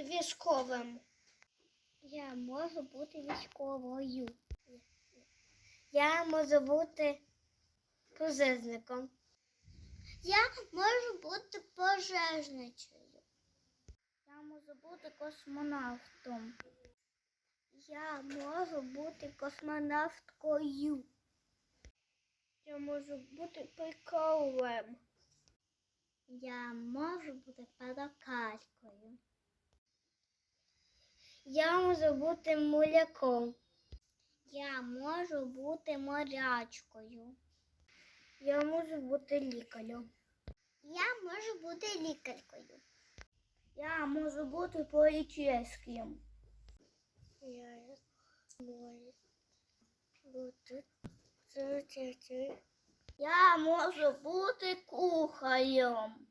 бути військовим. Я можу бути військовою. Я можу бути пожежником. Я можу бути пожежницею. Я можу бути космонавтом. Я можу бути космонавткою. Я можу бути приколем. Я можу бути перекалькою. Я можу бути муляком. Я можу бути морячкою. Я можу бути лікарем. Я можу бути лікаркою. Я можу бути поліцейським. Я можу бути Я можу бути кухарем.